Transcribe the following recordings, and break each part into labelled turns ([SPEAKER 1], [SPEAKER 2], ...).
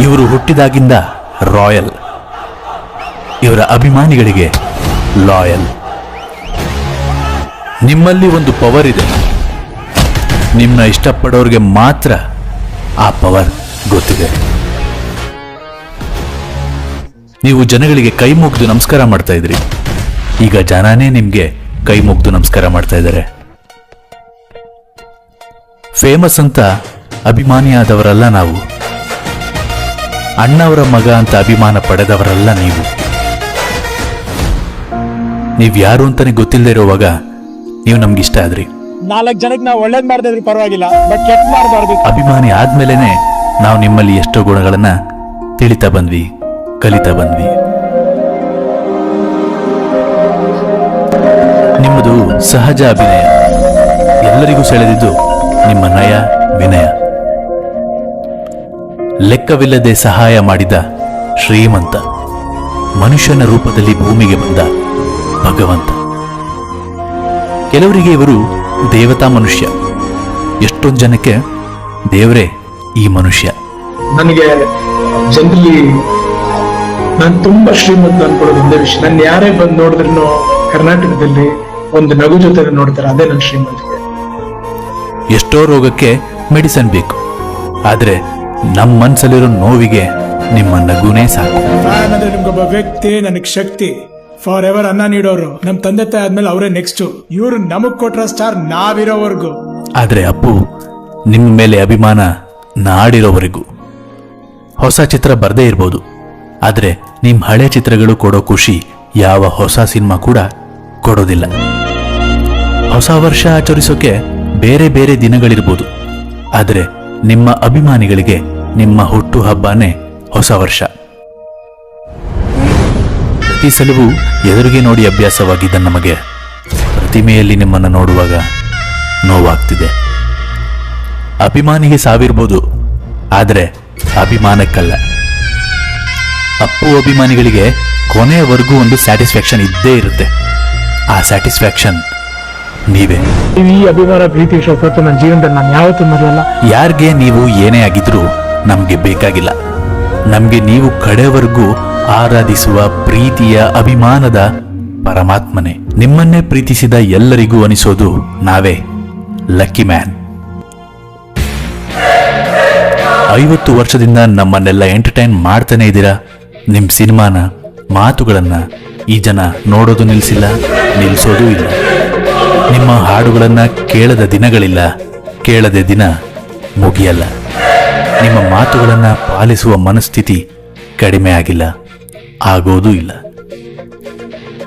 [SPEAKER 1] ಇವರು ಹುಟ್ಟಿದಾಗಿಂದ ರಾಯಲ್. ಇವರ ಅಭಿಮಾನಿಗಳಿಗೆ ಲಾಯಲ್. ನಿಮ್ಮಲ್ಲಿ ಒಂದು ಪವರ್ ಇದೆ. ನಿಮ್ಮನ್ನ ಇಷ್ಟಪಡೋರಿಗೆ ಮಾತ್ರ ಆ ಪವರ್ ಗೊತ್ತಿದೆ. ನೀವು ಜನಗಳಿಗೆ ಕೈ ಮುಗ್ದು ನಮಸ್ಕಾರ ಮಾಡ್ತಾ ಇದ್ರಿ. ಈಗ ಜನನೇ ನಿಮ್ಗೆ ಕೈ ಮುಗಿದು ನಮಸ್ಕಾರ ಮಾಡ್ತಾ ಇದ್ದಾರೆ. ಫೇಮಸ್ ಅಂತ ಅಭಿಮಾನಿಯಾದವರಲ್ಲ ನಾವು. ಅಣ್ಣವರ ಮಗ ಅಂತ ಅಭಿಮಾನ ಪಡೆದವರಲ್ಲ ನೀವು. ನೀವ್ ಯಾರು ಅಂತಾನೆ ಗೊತ್ತಿಲ್ಲದೆ ಇರುವಾಗ ನೀವು ನಮ್ಗೆ ಇಷ್ಟ ಆದ್ರಿ.
[SPEAKER 2] ನಾಲ್ಕು ಜನಕ್ಕೆ ನಾವು ಒಳ್ಳೇದ್ ಮಾಡಿದ್ರಿ ಪರವಾಗಿಲ್ಲ ಬಟ್ ಕೆಟ್ಟ ಮಾಡಬಾರ್ದು.
[SPEAKER 1] ಅಭಿಮಾನಿ ಆದ್ಮೇಲೆನೆ ನಾವು ನಿಮ್ಮಲ್ಲಿ ಎಷ್ಟೋ ಗುಣಗಳನ್ನ ತಿಳಿತಾ ಬಂದ್ವಿ ಕಲಿತಾ ಬಂದ್ವಿ. ನಿಮ್ಮದು ಸಹಜ ಅಭಿನಯ. ಎಲ್ಲರಿಗೂ ಸೆಳೆದಿದ್ದು ನಿಮ್ಮ ನಯ ವಿನಯ. ಲೆಕ್ಕವಿಲ್ಲದೆ ಸಹಾಯ ಮಾಡಿದ ಶ್ರೀಮಂತ ಮನುಷ್ಯನ ರೂಪದಲ್ಲಿ ಭೂಮಿಗೆ ಬಂದ ಭಗವಂತ. ಕೆಲವರಿಗೆ ಇವರು ದೇವತಾ ಮನುಷ್ಯ. ಎಷ್ಟೊಂದು ಜನಕ್ಕೆ ದೇವರೇ ಈ ಮನುಷ್ಯ.
[SPEAKER 3] ನನಗೆ ಜನರಲಿ ನಾನು ತುಂಬಾ ಶ್ರೀಮಂತ ಅನ್ಕೊಳ್ಳೋದು ಒಂದೇ ವಿಷಯ. ನನ್ನ ಯಾರೇ ಬಂದು ನೋಡಿದ್ರು ಕರ್ನಾಟಕದಲ್ಲಿ ಒಂದು ನಗು ಜೊತೆ ನೋಡ್ತಾರೆ ಅದೇ ನನ್ನ ಶ್ರೀಮಂತಿಕೆ.
[SPEAKER 1] ಎಷ್ಟೋ ರೋಗಕ್ಕೆ ಮೆಡಿಸನ್ ಬೇಕು. ಆದ್ರೆ ನಮ್ಮ ಮನಸ್ಸಲ್ಲಿರೋ ನೋವಿಗೆ ನಿಮ್ಮ ನಗುನೇ ಸಾಕು.
[SPEAKER 2] ಫ್ಯಾನ್ ಅಂದ್ರೆ ನಿಮ್ಗೊಬ್ಬ ವ್ಯಕ್ತಿ ನನಗ್ ಶಕ್ತಿ. ಫಾರ್ ಎವರ್ ಅನ್ನ ನೀಡೋರು. ನಮ್ ತಂದೆ ತಾಯಿ ಆದ್ಮೇಲೆ ಅವರೇ ನೆಕ್ಸ್ಟ್ ಇವ್ರು ನಮಗ್ ಕೊಟ್ರ ಸ್ಟಾರ್ ನಾವಿರೋವರೆಗೂ.
[SPEAKER 1] ಆದ್ರೆ ಅಪ್ಪು ನಿಮ್ಮ ಮೇಲೆ ಅಭಿಮಾನ ನಾಡಿರೋವರೆಗೂ. ಹೊಸ ಚಿತ್ರ ಬರ್ದೇ ಇರ್ಬೋದು. ಆದ್ರೆ ನಿಮ್ ಹಳೆ ಚಿತ್ರಗಳು ಕೊಡೋ ಖುಷಿ ಯಾವ ಹೊಸ ಸಿನಿಮಾ ಕೂಡ ಕೊಡೋದಿಲ್ಲ. ಹೊಸ ವರ್ಷ ಆಚರಿಸೋಕೆ ಬೇರೆ ಬೇರೆ ದಿನಗಳಿರ್ಬೋದು. ಆದ್ರೆ ನಿಮ್ಮ ಅಭಿಮಾನಿಗಳಿಗೆ ನಿಮ್ಮ ಹುಟ್ಟು ಹಬ್ಬನೇ ಹೊಸ ವರ್ಷ. ಪ್ರತಿ ಸಲವೂ ಎದುರಿಗೆ ನೋಡಿ ಅಭ್ಯಾಸವಾಗಿದ್ದ ನಮಗೆ ಪ್ರತಿಮೆಯಲ್ಲಿ ನಿಮ್ಮನ್ನು ನೋಡುವಾಗ ನೋವಾಗ್ತಿದೆ. ಅಭಿಮಾನಿಗೆ ಸಾವಿರ್ಬೋದು ಆದರೆ ಅಭಿಮಾನಕ್ಕಲ್ಲ. ಅಪ್ಪು ಅಭಿಮಾನಿಗಳಿಗೆ ಕೊನೆಯವರೆಗೂ ಒಂದು ಸ್ಯಾಟಿಸ್ಫ್ಯಾಕ್ಷನ್ ಇದ್ದೇ ಇರುತ್ತೆ. ಆ ಸ್ಯಾಟಿಸ್ಫ್ಯಾಕ್ಷನ್ ನೀವೇ.
[SPEAKER 3] ಈ ಅಭಿಮಾನ ಪ್ರೀತಿ ನನ್ನ ಜೀವನದಲ್ಲಿ ನಾನು ಯಾವತ್ತೂ ಮರೆಯಲ್ಲ.
[SPEAKER 1] ಯಾರಿಗೆ ನೀವು ಏನೇ ಆಗಿದ್ರೂ ನಮಗೆ ಬೇಕಾಗಿಲ್ಲ. ನಮಗೆ ನೀವು ಕಡೆವರೆಗೂ ಆರಾಧಿಸುವ ಪ್ರೀತಿಯ ಅಭಿಮಾನದ ಪರಮಾತ್ಮನೆ. ನಿಮ್ಮನ್ನೇ ಪ್ರೀತಿಸಿದ ಎಲ್ಲರಿಗೂ ಅನಿಸೋದು ನಾವೇ. ಲಕ್ಕಿ ಮ್ಯಾನ್ ಐವತ್ತು ವರ್ಷದಿಂದ ನಮ್ಮನ್ನೆಲ್ಲ ಎಂಟರ್ಟೈನ್ ಮಾಡ್ತಾನೆ ಇದ್ದೀರಾ? ನಿಮ್ಮ ಸಿನಿಮಾನ, ಮಾತುಗಳನ್ನ ಈ ಜನ ನೋಡೋದು ನಿಲ್ಲಿಸಿಲ್ಲ ನಿಲ್ಲಿಸೋದೂ ಇಲ್ಲ. ನಿಮ್ಮ ಹಾಡುಗಳನ್ನ ಕೇಳದ ದಿನಗಳಿಲ್ಲ, ಕೇಳದೆ ದಿನ ಮುಗಿಯಲ್ಲ. ನಿಮ್ಮ ಮಾತುಗಳನ್ನು ಪಾಲಿಸುವ ಮನಸ್ಥಿತಿ ಕಡಿಮೆ ಆಗಿಲ್ಲ ಆಗೋದೂ ಇಲ್ಲ.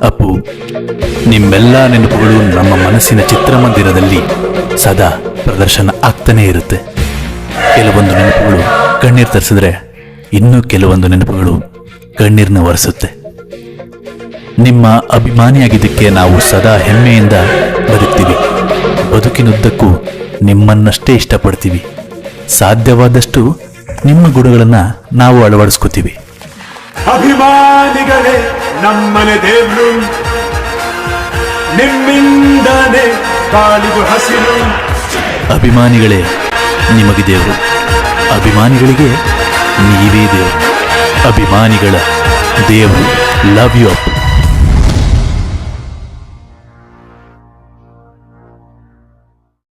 [SPEAKER 1] ಅಪ್ಪು, ನಿಮ್ಮೆಲ್ಲ ನೆನಪುಗಳು ನಮ್ಮ ಮನಸ್ಸಿನ ಚಿತ್ರಮಂದಿರದಲ್ಲಿ ಸದಾ ಪ್ರದರ್ಶನ ಆಗ್ತಾನೇ ಇರುತ್ತೆ. ಕೆಲವೊಂದು ನೆನಪುಗಳು ಕಣ್ಣೀರು ತರಿಸಿದ್ರೆ ಇನ್ನೂ ಕೆಲವೊಂದು ನೆನಪುಗಳು ಕಣ್ಣೀರನ್ನ ಒರೆಸುತ್ತೆ. ನಿಮ್ಮ ಅಭಿಮಾನಿಯಾಗಿದ್ದಕ್ಕೆ ನಾವು ಸದಾ ಹೆಮ್ಮೆಯಿಂದ ಬದುಕ್ತೀವಿ. ಬದುಕಿನುದ್ದಕ್ಕೂ ನಿಮ್ಮನ್ನಷ್ಟೇ ಇಷ್ಟಪಡ್ತೀವಿ. ಸಾಧ್ಯವಾದಷ್ಟು ನಿಮ್ಮ ಗುಣಗಳನ್ನು ನಾವು ಅಳವಡಿಸ್ಕೋತೀವಿ.
[SPEAKER 4] ಅಭಿಮಾನಿಗಳೇ ನಮ್ಮನೆ ದೇವರು. ನಿಮ್ಮಿಂದನೇ ಕಾಲಿದು ಹಸಿರು.
[SPEAKER 1] ಅಭಿಮಾನಿಗಳೇ ನಿಮಗೆ ದೇವರು. ಅಭಿಮಾನಿಗಳಿಗೆ ನೀವೇ ದೇವರು. ಅಭಿಮಾನಿಗಳ ದೇವರು ಲವ್ ಯು ಅಪ್ಪು.